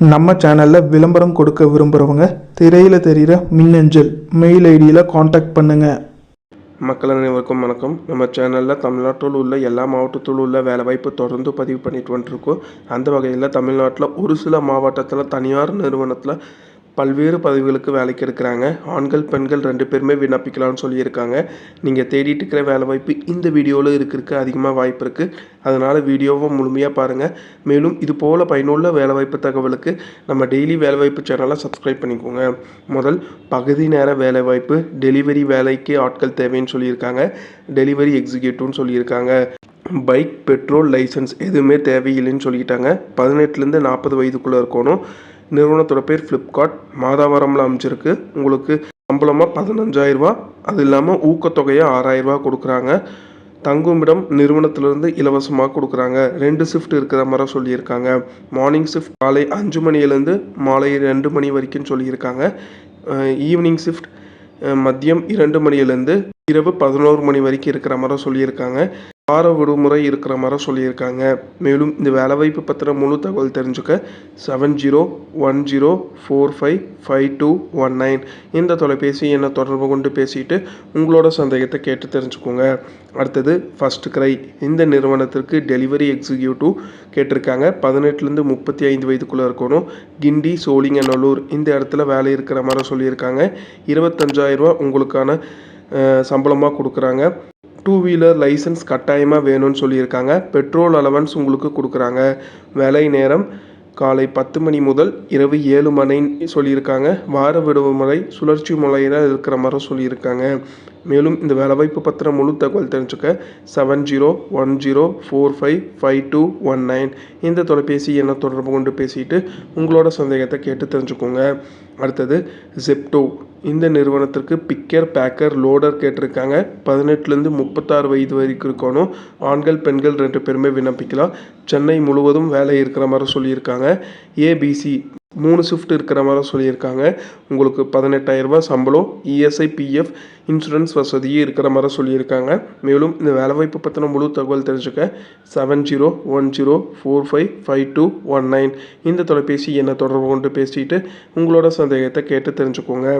நம்ம சேனலில் விளம்பரம் கொடுக்க விரும்புகிறவங்க திரையில் தெரிகிற மின்னஞ்சல் மெயில் ஐடியில் காண்டாக்ட் பண்ணுங்கள் மக்கள் அனைவருக்கும் வணக்கம். நம்ம சேனலில் தமிழ்நாட்டில் உள்ள எல்லா மாவட்டத்தில் உள்ள வேலைவாய்ப்பு தொடர்ந்து பதிவு பண்ணிட்டு வந்துருக்கோம். அந்த வகையில் தமிழ்நாட்டில் ஒரு சில மாவட்டத்தில் தனியார் நிறுவனத்தில் பல்வேறு பதவிகளுக்கு வேலைக்கு எடுக்கிறாங்க. ஆண்கள் பெண்கள் ரெண்டு பேருமே விண்ணப்பிக்கலாம்னு சொல்லியிருக்காங்க. நீங்கள் தேடிட்டு இருக்கிற வேலைவாய்ப்பு இந்த வீடியோவில் இருக்கிறதுக்கு அதிகமாக வாய்ப்பு இருக்குது அதனால் வீடியோவை முழுமையாக பாருங்கள் மேலும் இது போல் பயனுள்ள வேலைவாய்ப்பு தகவலுக்கு நம்ம டெய்லி வேலைவாய்ப்பு சேனலை சப்ஸ்கிரைப் பண்ணிக்கோங்க. முதல் பகுதி நேர வேலைவாய்ப்பு டெலிவரி வேலைக்கு ஆட்கள் தேவைன்னு சொல்லியிருக்காங்க. டெலிவரி எக்ஸிக்யூட்டிவ்னு சொல்லியிருக்காங்க. பைக் பெட்ரோல் லைசன்ஸ் எதுவுமே தேவையில்லைன்னு சொல்லிட்டாங்க. பதினெட்டுலேருந்து நாற்பது வயதுக்குள்ளே இருக்கணும். நிறுவனத்தோட பேர் ஃப்ளிப்கார்ட் மாதாவரமில் அமைச்சிருக்கு உங்களுக்கு சம்பளமாக பதினஞ்சாயிரரூபா அது இல்லாமல் ஊக்கத்தொகையாக ஆறாயிரரூபா கொடுக்குறாங்க. தங்குமிடம் நிறுவனத்திலிருந்து இலவசமாக கொடுக்குறாங்க. ரெண்டு ஷிஃப்ட் இருக்கிற மாதிரி சொல்லியிருக்காங்க. மார்னிங் ஷிஃப்ட் காலை அஞ்சு மணிலேருந்து மாலை ரெண்டு மணி வரைக்கும் சொல்லியிருக்காங்க. ஈவினிங் ஷிஃப்ட் மதியம் இரண்டு மணிலேருந்து இரவு பதினோரு மணி வரைக்கும் இருக்கிற மாதிரி சொல்லியிருக்காங்க. வார விடுமுறை இருக்கிற மாதிரி சொல்லியிருக்காங்க. மேலும் இந்த வேலைவாய்ப்பு பற்றின முழு தகவல் தெரிஞ்சுக்க seven zero one zero four five five two one nine இந்த தொலைபேசி என்னை தொடர்பு கொண்டு பேசிட்டு உங்களோட சந்தேகத்தை கேட்டு தெரிஞ்சுக்கோங்க. அடுத்தது ஃபர்ஸ்ட் கிரை இந்த நிறுவனத்திற்கு டெலிவரி எக்ஸிக்யூட்டிவ் கேட்டிருக்காங்க. பதினெட்டுலேருந்து முப்பத்தி ஐந்து வயதுக்குள்ளே இருக்கணும். கிண்டி சோழிங்கநல்லூர் இந்த இடத்துல வேலை இருக்கிற மாதிரி சொல்லியிருக்காங்க. இருபத்தஞ்சாயிரரூபா உங்களுக்கான சம்பளமாக கொடுக்குறாங்க. டூ வீலர் லைசன்ஸ் கட்டாயமாக வேணும்னு சொல்லியிருக்காங்க. பெட்ரோல் அலவன்ஸ் உங்களுக்கு கொடுக்குறாங்க. வேலை நேரம் காலை பத்து மணி முதல் இரவு ஏழு மணின்னு சொல்லியிருக்காங்க. வார விடுமுறை சுழற்சி முறையில் இருக்கிற மாதிரி சொல்லியிருக்காங்க. மேலும் இந்த வேலைவாய்ப்பு பத்திர முழு தகவல் தெரிஞ்சுக்க seven zero one zero four five five two one nine இந்த தொலைபேசி எண்ணை தொடர்பு கொண்டு பேசிட்டு உங்களோட சந்தேகத்தை கேட்டு தெரிஞ்சுக்கோங்க. அடுத்தது ஜெப்டோ இந்த நிறுவனத்திற்கு பிக்கர் பேக்கர் லோடர் கேட்டிருக்காங்க. பதினெட்டுலேருந்து முப்பத்தாறு வயது வரைக்கும் இருக்கணும். ஆண்கள் பெண்கள் ரெண்டு பேருமே விண்ணப்பிக்கலாம். சென்னை முழுவதும் வேலை இருக்கிற மாதிரி சொல்லியிருக்காங்க. ஏபிசி மூணு ஷிஃப்ட் இருக்கிற மாதிரி சொல்லியிருக்காங்க. உங்களுக்கு பதினெட்டாயிரரூபா சம்பளம் இஎஸ்ஐ பிஎஃப் இன்சூரன்ஸ் வசதியும் இருக்கிற மாதிரி சொல்லியிருக்காங்க. மேலும் இந்த வேலைவாய்ப்பு பற்றின முழு தகவல் தெரிஞ்சுக்க seven zero one zero four five five two one nine இந்த தொலைபேசி எண்ணை தொடர்பு கொண்டு பேசிட்டு உங்களோட சந்தேகத்தை கேட்டு தெரிஞ்சுக்கோங்க.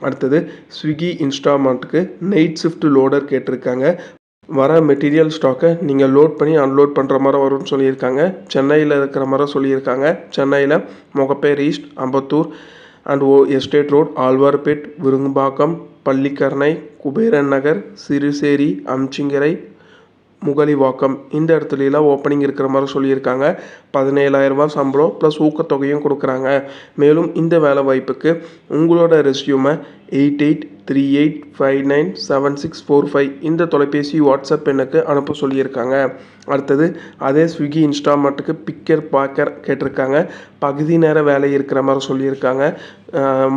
அடுத்தது ஸ்விக்கி இன்ஸ்டாமார்ட்டுக்கு நைட் ஷிஃப்ட் லோடர் கேட்டிருக்காங்க. வர மெட்டீரியல் ஸ்டாக்கை நீங்கள் லோட் பண்ணி அன்லோட் பண்ணுற மாதிரி வரும்னு சொல்லியிருக்காங்க. சென்னையில் இருக்கிற மாதிரி சொல்லியிருக்காங்க. சென்னையில் Mogappair east Ambattur and O estate road Alwarpet Virugambakkam Pallikaranai Kuberan Nagar Siruseri அம்சிங்கரை Mugalivakkam. இந்த இடத்துலலாம் ஓப்பனிங் இருக்கிற மாதிரி சொல்லியிருக்காங்க. பதினேழாயிரரூபா சம்பளம் ப்ளஸ் ஊக்கத்தொகையும் கொடுக்குறாங்க. மேலும் இந்த வேலை வாய்ப்புக்கு உங்களோட ரெஸ்யூமை eight eight three eight five nine seven six four five இந்த தொலைபேசி வாட்ஸ்அப் எண்ணுக்கு அனுப்ப சொல்லியிருக்காங்க. அடுத்தது அதே ஸ்விக்கி இன்ஸ்டாமார்ட்டுக்கு பிக்கர் பாக்கர் கேட்டிருக்காங்க. பகுதி நேர வேலை இருக்கிற மாதிரி சொல்லியிருக்காங்க.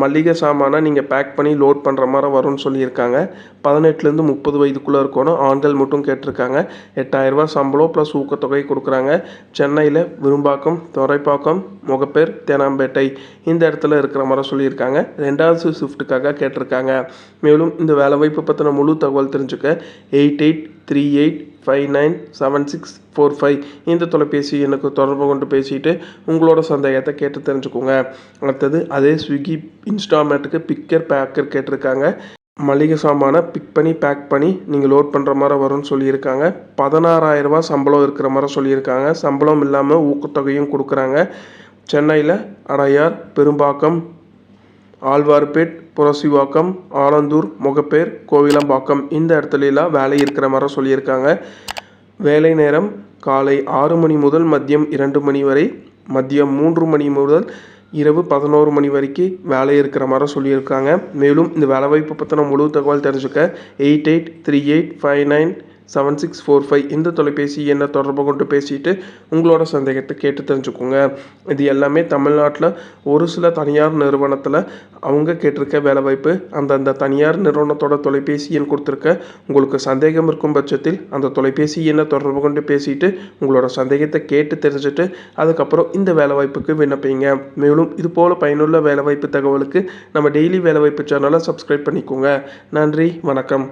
மளிகை சாமானை நீங்கள் பேக் பண்ணி லோட் பண்ணுற மாதிரி வரும்னு சொல்லியிருக்காங்க. பதினெட்டுலேருந்து முப்பது வயதுக்குள்ளே இருக்கணும். ஆண்கள் மட்டும் கேட்டிருக்காங்க. எட்டாயிரரூபா சம்பளம் ப்ளஸ் ஊக்கத்தொகை கொடுக்குறாங்க. சென்னையில் விரும்பாக்கம் துறைப்பாக்கம் முகப்பேர் தேனாம்பேட்டை இந்த இடத்துல இருக்கிற மாதிரி சொல்லியிருக்காங்க. ரெண்டாவது ஷிஃப்ட்டுக்காக கேட்டிருக்காங்க. மேலும் இந்த வேலைவாய்ப்பு பற்றின முழு தகவல் தெரிஞ்சுக்க eight eight three eight five nine seven six four five இந்த தொலைபேசி எனக்கு தொடர்பு கொண்டு பேசிட்டு உங்களோட சந்தேகத்தை கேட்டு தெரிஞ்சுக்கோங்க. அடுத்தது அதே ஸ்விக்கி இன்ஸ்டாமேட்டுக்கு பிக்கர் பேக்கர் கேட்டிருக்காங்க. மளிகை சாமானை பிக் பண்ணி பேக் பண்ணி நீங்கள் லோட் பண்ணுற மாதிரி வரும்னு சொல்லியிருக்காங்க. பதினாறாயிரரூபா சம்பளம் இருக்கிற மாதிரி சொல்லியிருக்காங்க. சம்பளம் இல்லாமல் ஊக்கத்தொகையும் கொடுக்குறாங்க. சென்னையில் அடையார் பெரும்பாக்கம் ஆழ்வார்பேட் புரசிவாக்கம் ஆலந்தூர் முகப்பேர் கோவிலம்பாக்கம் இந்த இடத்துலலாம் வேலை இருக்கிற மாதிரி சொல்லியிருக்காங்க. வேலை நேரம் காலை ஆறு மணி முதல் மதியம் இரண்டு மணி வரை மதியம் மூன்று மணி முதல் இரவு பதினோரு மணி வரைக்கும் வேலை இருக்கிற மாதிரி சொல்லியிருக்காங்க. மேலும் இந்த வேலைவாய்ப்பு பற்றின முழு தகவல் தெரிஞ்சுக்க eight eight three eight five nine seven six four five இந்த தொலைபேசி எண்ணை தொடர்பு கொண்டு பேசிட்டு உங்களோட சந்தேகத்தை கேட்டு தெரிஞ்சுக்கோங்க. இது எல்லாமே தமிழ்நாட்டில் ஒரு சில தனியார் நிறுவனத்தில் அவங்க கேட்டிருக்க வேலைவாய்ப்பு அந்தந்த தனியார் நிறுவனத்தோட தொலைபேசி எண் கொடுத்துருக்க உங்களுக்கு சந்தேகம் இருக்கும் பட்சத்தில் அந்த தொலைபேசி எண்ணை தொடர்பு கொண்டு பேசிட்டு உங்களோட சந்தேகத்தை கேட்டு தெரிஞ்சுட்டு அதுக்கப்புறம் இந்த வேலைவாய்ப்புக்கு விண்ணப்பிங்க. மேலும் இது போல் பயனுள்ள வேலைவாய்ப்பு தகவலுக்கு நம்ம டெய்லி வேலைவாய்ப்பு சேனலை சப்ஸ்கிரைப் பண்ணிக்கோங்க. நன்றி வணக்கம்.